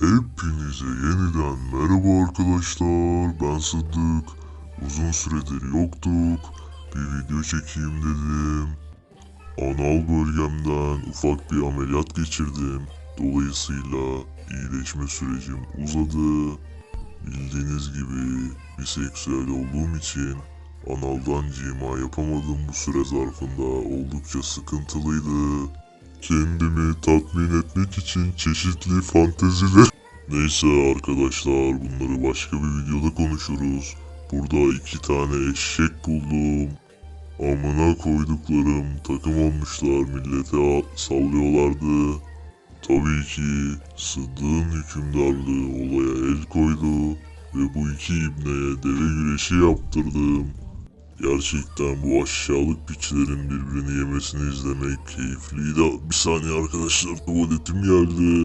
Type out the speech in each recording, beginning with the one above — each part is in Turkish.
Hepinize yeniden merhaba arkadaşlar. Ben Sıddık. Uzun süredir yoktuk. Bir video çekeyim dedim. Anal bölgemden ufak bir ameliyat geçirdim. Dolayısıyla iyileşme sürecim uzadı. Bildiğiniz gibi biseksüel olduğum için analdan cima yapamadım bu süre zarfında. Oldukça sıkıntılıydı. Kendimi tatmin etmek için çeşitli fanteziler... Neyse arkadaşlar bunları başka bir videoda konuşuruz. Burada iki tane eşek buldum. Amına koyduklarım takım olmuşlar millete sallıyorlardı. Tabii ki Sıddık'ın hükümdarlığı olaya el koydu ve bu iki ibneye deve güreşi yaptırdım. Gerçekten bu aşağılık piçlerin birbirini yemesini izlemek keyifliydi. Bir saniye arkadaşlar tuvaletim geldi.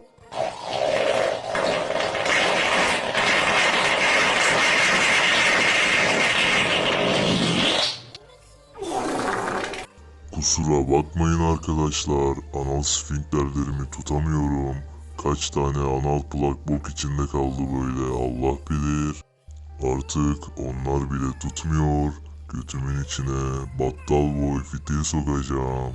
Kusura bakmayın arkadaşlar. Anal sfinkterlerimi tutamıyorum. Kaç tane anal plak bok içinde kaldı böyle Allah bilir. Artık onlar bile tutmuyor. Götümün içine battal boy fitil sokacağım.